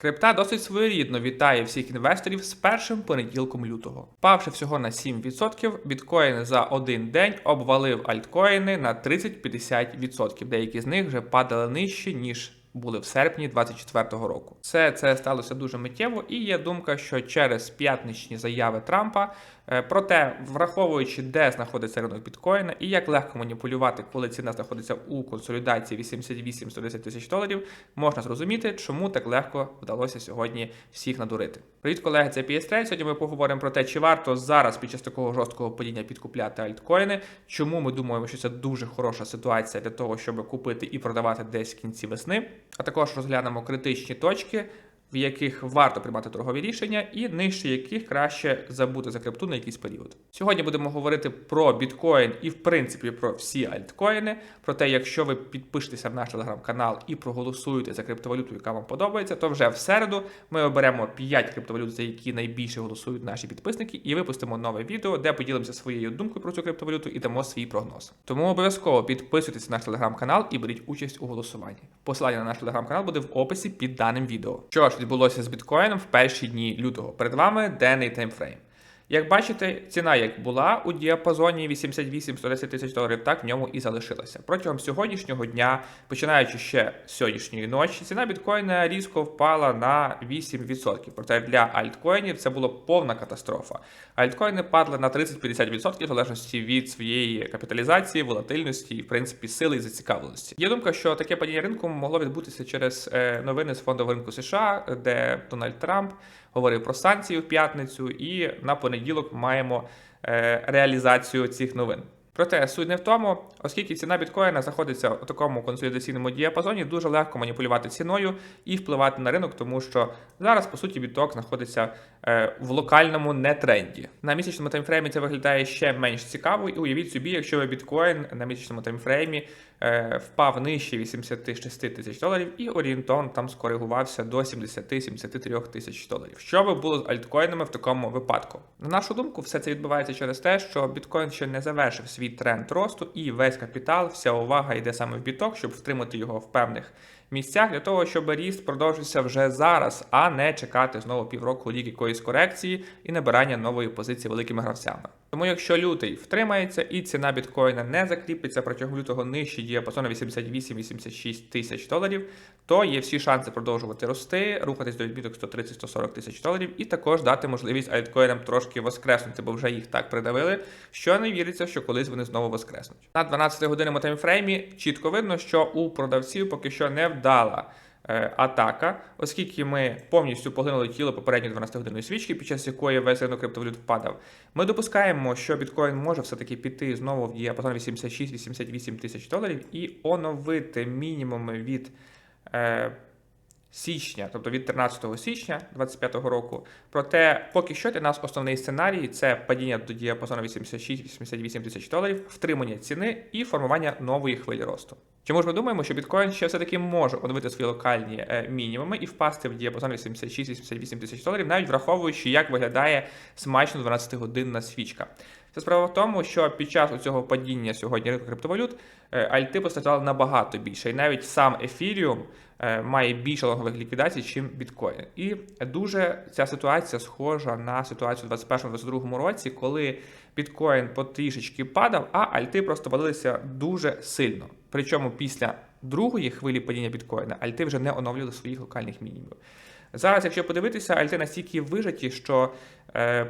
Крипта досить своєрідно вітає всіх інвесторів з першим понеділком лютого. Павши всього на 7%, біткоін за один день обвалив альткоїни на 30-50%. Деякі з них вже падали нижче, ніж були в серпні 2024 року. Все це сталося дуже миттєво, і є думка, що через п'ятничні заяви Трампа, е, проте враховуючи, де знаходиться ринок біткоїна і як легко маніпулювати, коли ціна знаходиться у консолідації 88-110 тисяч доларів, можна зрозуміти, чому так легко вдалося сьогодні всіх надурити. Привіт, колеги, це PS Trade. Сьогодні ми поговоримо про те, чи варто зараз під час такого жорсткого падіння підкупляти альткоїни, чому ми думаємо, що це дуже хороша ситуація для того, щоб купити і продавати десь в кінці весни. А також розглянемо критичні точки, в яких варто приймати торгові рішення, і нижче яких краще забути за крипту на якийсь період. Сьогодні будемо говорити про біткоін і, в принципі, про всі альткоїни. Про те, якщо ви підпишетеся в наш телеграм-канал і проголосуєте за криптовалюту, яка вам подобається, то вже в середу ми оберемо 5 криптовалют, за які найбільше голосують наші підписники, і випустимо нове відео, де поділимося своєю думкою про цю криптовалюту і дамо свій прогноз. Тому обов'язково підписуйтесь на наш телеграм-канал і беріть участь у голосуванні. Посилання на наш телеграм-канал буде в описі під даним відео. Що ж відбулося з біткоїном в перші дні лютого? Перед вами денний таймфрейм. Як бачите, ціна як була у діапазоні 88-110 тисяч доларів, так в ньому і залишилася. Протягом сьогоднішнього дня, починаючи ще з сьогоднішньої ночі, ціна біткоїна різко впала на 8%. Проте для альткоїнів це була повна катастрофа. Альткоїни падали на 30-50% в залежності від своєї капіталізації, волатильності і, в принципі, сили і зацікавленості. Є думка, що таке падіння ринку могло відбутися через е, новини з фондового ринку США, де Дональд Трамп говорив про санкції в п'ятницю, і на понеділок маємо е, реалізацію цих новин. Проте суть не в тому, оскільки ціна біткоїна знаходиться у такому консолідаційному діапазоні, дуже легко маніпулювати ціною і впливати на ринок, тому що зараз, по суті, біток знаходиться е, в локальному нетренді. На місячному таймфреймі це виглядає ще менш цікаво, і уявіть собі, якщо ви біткоін на місячному таймфреймі впав нижче 86 тисяч доларів, і орієнтовно там скоригувався до 70-73 тисяч доларів. Що би було з альткоїнами в такому випадку? На нашу думку, все це відбувається через те, що біткоін ще не завершив свій тренд росту, і весь капітал, вся увага йде саме в біток, щоб втримати його в певних місцях для того, щоб ріст продовжився вже зараз, а не чекати знову півроку рік якоїсь корекції і набирання нової позиції великими гравцями. Тому, якщо лютий втримається і ціна біткоїна не закріпиться протягом лютого нижче діапазону 88-86 тисяч доларів, то є всі шанси продовжувати рости, рухатись до відміток 130-140 тисяч доларів, і також дати можливість альткоїнам трошки воскреснути, бо вже їх так придавили, що не віриться, що колись вони знову воскреснуть. На 12 годинному таймфреймі чітко видно, що у продавців поки що не вдала. е, Атака, оскільки ми повністю поглинули тіло попередньої 12-годинної свічки, під час якої весь ринок криптовалют впадав. Ми допускаємо, що біткоін може все-таки піти знову в діапазон 86-88 тисяч доларів і оновити мінімуми від е, січня, тобто від 13 січня 2025 року. Проте, поки що для нас основний сценарій це падіння до діапазону 86-88 тисяч доларів, втримання ціни і формування нової хвилі росту. Чому ж ми думаємо, що біткоін ще все-таки може оновити свої локальні е, мінімуми і впасти в діапазон 86-88 тисяч доларів, навіть враховуючи, як виглядає смачно 12-годинна свічка. Це справа в тому, що під час цього падіння сьогодні ринку криптовалют е, альти постраждали набагато більше, і навіть сам ефіріум е, має більше лонгових ліквідацій, чим біткоін. І дуже ця ситуація схожа на ситуацію у 2021-2022 році, коли біткоін потрішечки падав, а альти просто валилися дуже сильно. Причому після другої хвилі падіння біткоїна альти вже не оновлювали своїх локальних мінімумів. Зараз, якщо подивитися, альти настільки вижаті, що е,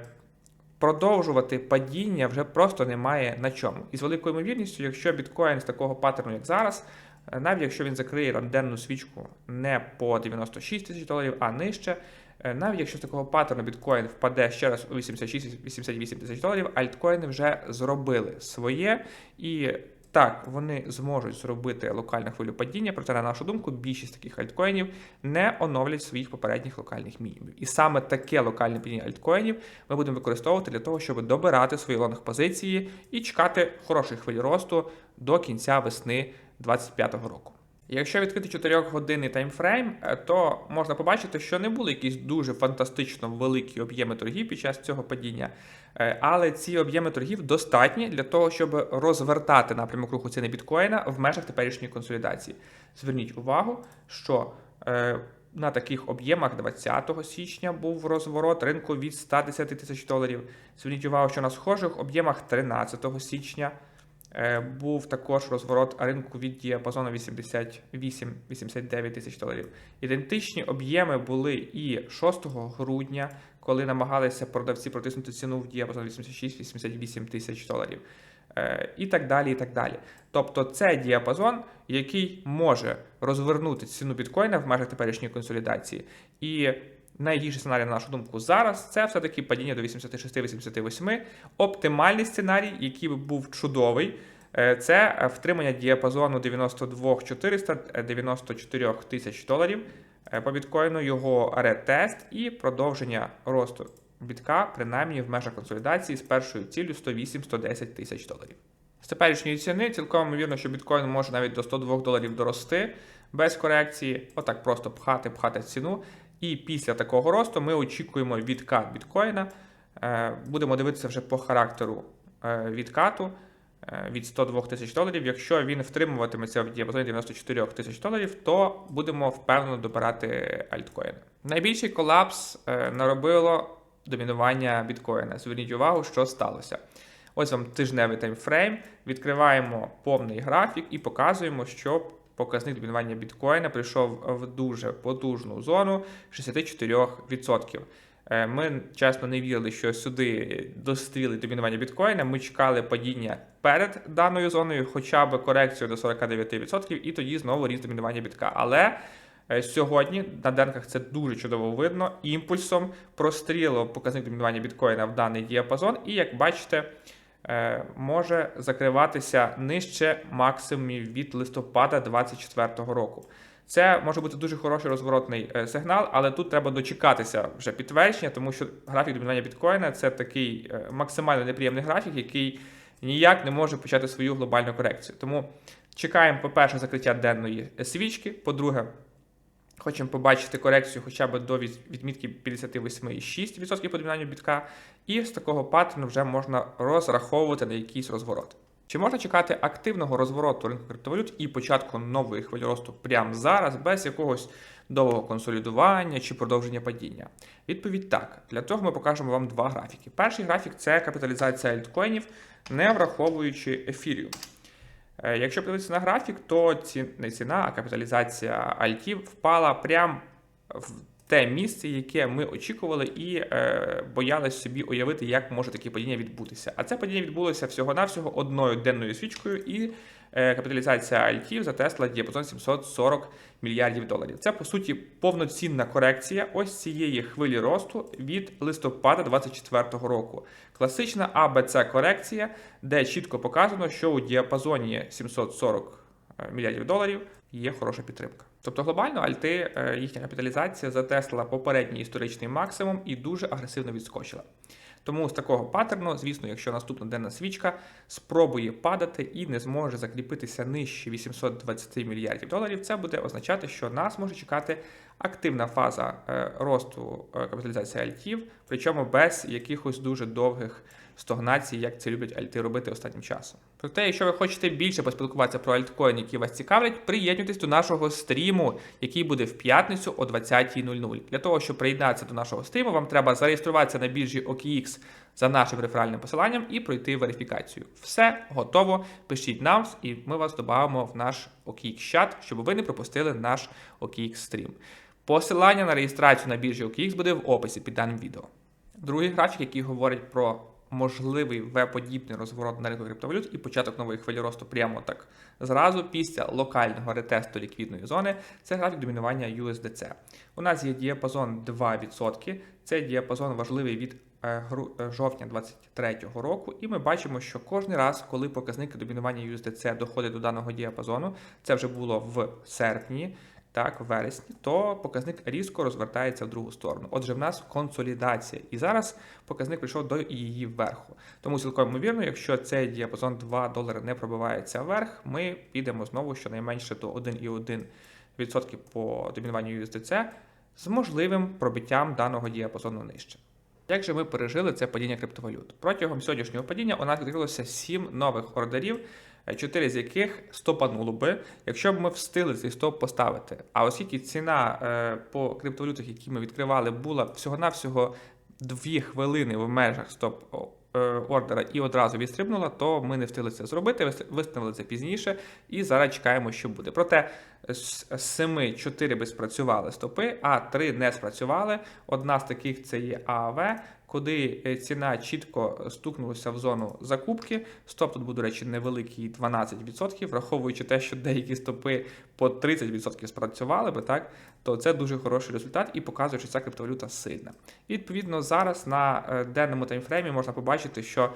продовжувати падіння вже просто немає на чому. І з великою ймовірністю, якщо біткоін з такого паттерну, як зараз, е, навіть якщо він закриє там денну свічку не по 96 тисяч доларів, а нижче, е, навіть якщо з такого паттерну біткоін впаде ще раз у 86-88 тисяч доларів, альткоїни вже зробили своє і. Так, вони зможуть зробити локальну хвилю падіння, проте, на нашу думку, більшість таких альткоїнів не оновлять своїх попередніх локальних мінімумів. І саме таке локальне падіння альткоїнів ми будемо використовувати для того, щоб добирати свої лонг позиції і чекати хорошої хвилі росту до кінця весни 2025 року. Якщо відкрити 4-годинний таймфрейм, е, то можна побачити, що не були якісь дуже фантастично великі об'єми торгів під час цього падіння, Е, але ці об'єми торгів достатні для того, щоб розвертати напрямок руху ціни біткоїна в межах теперішньої консолідації. Зверніть увагу, що е, на таких об'ємах 20 січня був розворот ринку від 110 тисяч доларів. Зверніть увагу, що на схожих об'ємах 13 січня був також розворот ринку від діапазону 88-89 тисяч доларів. Ідентичні об'єми були і 6 грудня, коли намагалися продавці протиснути ціну в діапазон 86-88 тисяч доларів. Е, І так далі, і так далі. Тобто це діапазон, який може розвернути ціну біткоїна в межах теперішньої консолідації. І найгірший сценарій, на нашу думку, зараз це все-таки падіння до 86-88. Оптимальний сценарій, який був чудовий, е, це втримання діапазону 92 400 94 тисяч доларів е, по біткоїну, його ретест і продовження росту бітка, принаймні в межах консолідації з першою ціллю 108-110 тисяч доларів. З теперішньої ціни цілком ймовірно, що біткоін може навіть до 102 доларів дорости без корекції, отак просто пхати, пхати ціну. І після такого росту ми очікуємо відкат біткоїна. Е, Будемо дивитися вже по характеру е, відкату е, від 102 тисяч доларів. Якщо він втримуватиметься в діапазоні 94 тисяч доларів, то будемо впевнено добирати альткоїни. Найбільший колапс наробило домінування біткоїна. Зверніть увагу, що сталося. Ось вам тижневий таймфрейм. Відкриваємо повний графік і показуємо, що показник домінування біткоїна прийшов в дуже потужну зону 64%. Е, Ми чесно не вірили, що сюди достріли домінування біткоїна. Ми чекали падіння перед даною зоною, хоча б корекцію до 49%, і тоді знову ріст домінування бітка. Але е, сьогодні на денках це дуже чудово видно. Імпульсом простріло показник домінування біткоїна в даний діапазон, і як бачите, може закриватися нижче максимумів від листопада 2024 року. Це може бути дуже хороший розворотний е, сигнал, але тут треба дочекатися вже підтвердження, тому що графік домінування біткоїна це такий е, максимально неприємний графік, який ніяк не може почати свою глобальну корекцію. Тому чекаємо, по-перше, закриття денної свічки. По-друге, хочемо побачити корекцію хоча б до відмітки 58,6% по домінанню бітка, і з такого паттерну вже можна розраховувати на якийсь розворот. Чи можна чекати активного розвороту ринку криптовалют і початку нової хвилі росту прямо зараз, без якогось довгого консолідування чи продовження падіння? Відповідь так. Для того ми покажемо вам два графіки. Перший графік це капіталізація альткоїнів, не враховуючи ефіріум. Е, Якщо подивитися на графік, то ці, не ціна, а капіталізація альтів впала прямо в те місце, яке ми очікували, і е, боялись собі уявити, як може таке падіння відбутися. А це падіння відбулося всього-навсього одною денною свічкою, і е, капіталізація альтів затесла діапазон 740 мільярдів доларів. Це по суті повноцінна корекція ось цієї хвилі росту від листопада 2024 року. Класична АБЦ корекція, де чітко показано, що у діапазоні 740 е, мільярдів доларів є хороша підтримка. Тобто глобально альти, е, їхня капіталізація затесла попередній історичний максимум і дуже агресивно відскочила. Тому з такого паттерну, звісно, якщо наступна денна свічка спробує падати і не зможе закріпитися нижче 820 мільярдів доларів, це буде означати, що нас може чекати активна фаза е, росту е, капіталізації альтів, причому без якихось дуже довгих стогнацій, як це люблять альти робити останнім часом. Проте, якщо ви хочете більше поспілкуватися про альткоін, які вас цікавлять, приєднуйтесь до нашого стріму, який буде в п'ятницю о 20.00. Для того, щоб приєднатися до нашого стріму, вам треба зареєструватися на біржі OKX за нашим реферальним посиланням і пройти верифікацію. Все готово. Пишіть нам, і ми вас додамо в наш OKX чат, щоб ви не пропустили наш OKX стрім. Посилання на реєстрацію на біржі OKX буде в описі під даним відео. Другий графік, який говорить про можливий В-подібний розворот на ринку криптовалют і початок нової хвилі росту прямо так. Зразу після локального ретесту ліквідної зони, це графік домінування USDC. У нас є діапазон 2%, це діапазон важливий від е, е, жовтня 2023 року, і ми бачимо, що кожен раз, коли показники домінування USDC доходять до даного діапазону, це вже було в серпні, так, в вересні, то показник різко розвертається в другу сторону. Отже, в нас консолідація. І зараз показник прийшов до її верху. Тому цілком ймовірно, якщо цей діапазон 2 долари не пробивається вверх, ми підемо знову щонайменше до 1,1% по домінуванню USDC з можливим пробиттям даного діапазону нижче. Як же ми пережили це падіння криптовалют? Протягом сьогоднішнього падіння у нас відкрилося 7 нових ордерів е, чотири з яких стопануло би, якщо б ми встигли цей стоп поставити. А оскільки ціна е, по криптовалютах, які ми відкривали, була всього-навсього 2 хвилини в межах стоп е, ордера і одразу відстрибнула, то ми не встигли це зробити, вис- виставили це пізніше і зараз чекаємо, що буде. Проте з з семи 4 би спрацювали стопи, а 3 не спрацювали. Одна з таких це є ААВ, куди е, ціна чітко стукнулася в зону закупки. Стоп тут був, до речі, невеликий 12%, враховуючи те, що деякі стопи по 30% спрацювали би, так, то це дуже хороший результат і показує, що ця криптовалюта сильна. І відповідно зараз на е, денному таймфреймі можна побачити, що е,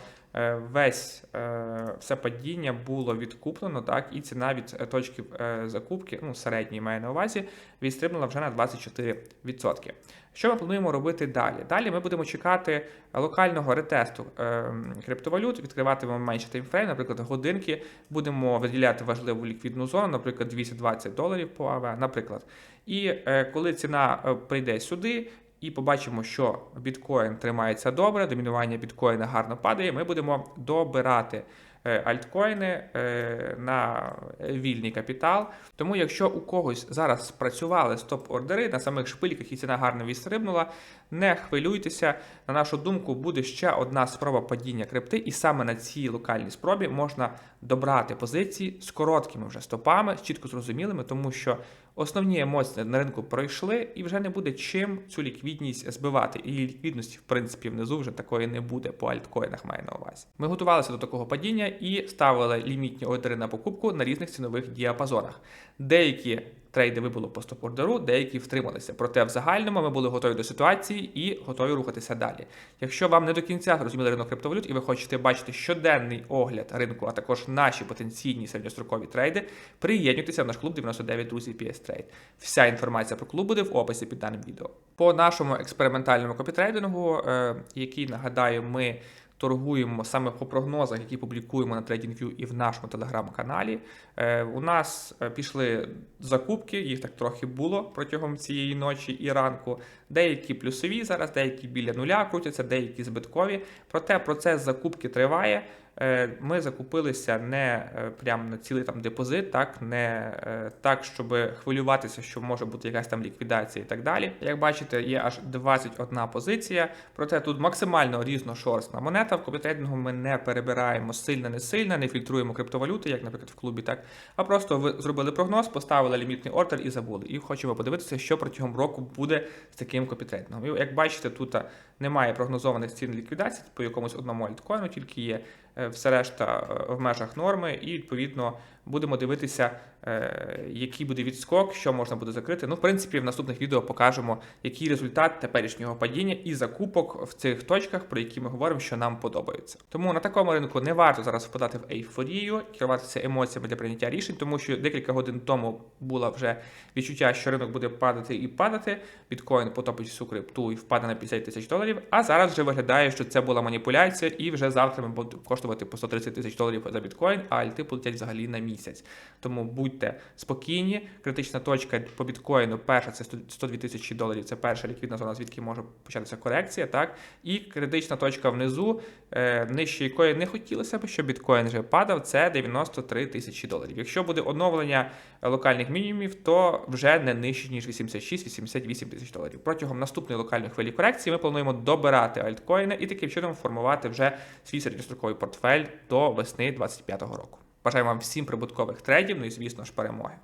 весь е, все падіння було відкуплено, так, і ціна від е, точки е, закупки, ну середньої має на увазі, відстрибнула вже на 24%. Що ми плануємо робити далі? Далі ми будемо чекати локального ретесту е, криптовалют, відкриватимемо менше таймфрейм, наприклад, годинки, будемо виділяти важливу ліквідну зону, наприклад, 220 доларів по АВ, наприклад. І е, коли ціна е, прийде сюди. І побачимо, що біткоін тримається добре, домінування біткоїна гарно падає. Ми будемо добирати е, альткоїни е, на вільний капітал. Тому, якщо у когось зараз спрацювали стоп-ордери на самих шпильках і ціна гарно відстрибнула, не хвилюйтеся. На нашу думку, буде ще одна спроба падіння крипти, і саме на цій локальній спробі можна добрати позиції з короткими вже стопами, з чітко зрозумілими, тому що основні емоції на ринку пройшли, і вже не буде чим цю ліквідність збивати. І ліквідності, в принципі, внизу вже такої не буде по альткоїнах, маю на увазі. Ми готувалися до такого падіння і ставили лімітні ордери на покупку на різних цінових діапазонах. Деякі трейди вибуло по стоп-ордеру, деякі втрималися. Проте в загальному ми були готові до ситуації і готові рухатися далі. Якщо вам не до кінця зрозуміли ринок криптовалют і ви хочете бачити щоденний огляд ринку, а також наші потенційні середньострокові трейди, приєднуйтеся в наш клуб 99 друзів PS Trade. Вся інформація про клуб буде в описі під даним відео. По нашому експериментальному копітрейдингу, е, який нагадаю, ми торгуємо саме по прогнозах, які публікуємо на TradingView і в нашому телеграм-каналі. Е, у нас е, пішли закупки, їх так трохи було протягом цієї ночі і ранку. Деякі плюсові зараз, деякі біля нуля крутяться, деякі збиткові. Проте процес закупки триває. Е, Ми закупилися не е, прямо на цілий там депозит, так не е, так, щоб хвилюватися, що може бути якась там ліквідація і так далі. Як бачите, є аж 21 позиція. Проте тут максимально різношорстна монета. В копітрейдингу ми не перебираємо сильно, не сильно, не фільтруємо криптовалюти, як, наприклад, в клубі, так а просто ви зробили прогноз, поставили лімітний ордер і забули. І хочемо подивитися, що протягом року буде з таким копітрейдингом. І як бачите, тут немає прогнозованих цін ліквідації по якомусь одному альткоїну, тільки є все решта е, в межах норми, і відповідно будемо дивитися, е, який буде відскок, що можна буде закрити. Ну, в принципі, в наступних відео покажемо, який результат теперішнього падіння і закупок в цих точках, про які ми говоримо, що нам подобаються. Тому на такому ринку не варто зараз впадати в ейфорію, керуватися емоціями для прийняття рішень, тому що декілька годин тому було вже відчуття, що ринок буде падати і падати. Біткоін потопить всю крипту і впаде на 50 тисяч доларів. А зараз вже виглядає, що це була маніпуляція, і вже завтра ми будемо коштувати по 130 тисяч доларів за біткоін, а альти полетять взагалі на місяць. Тому будьте спокійні. Критична точка по біткоїну перша це 102 тисячі доларів. Це перша ліквідна зона, звідки може початися корекція. Так і критична точка внизу, е, нижче якої не хотілося б, щоб біткоін вже падав. Це 93 тисячі доларів. Якщо буде оновлення локальних мінімумів, то вже не нижче ніж 86-88 тисяч доларів. Протягом наступної локальної хвилі корекції ми плануємо добирати альткоїни і таким чином формувати вже свій середньостроковий портфель до весни 2025 року. Бажаю вам всім прибуткових трейдів, ну і звісно ж перемоги.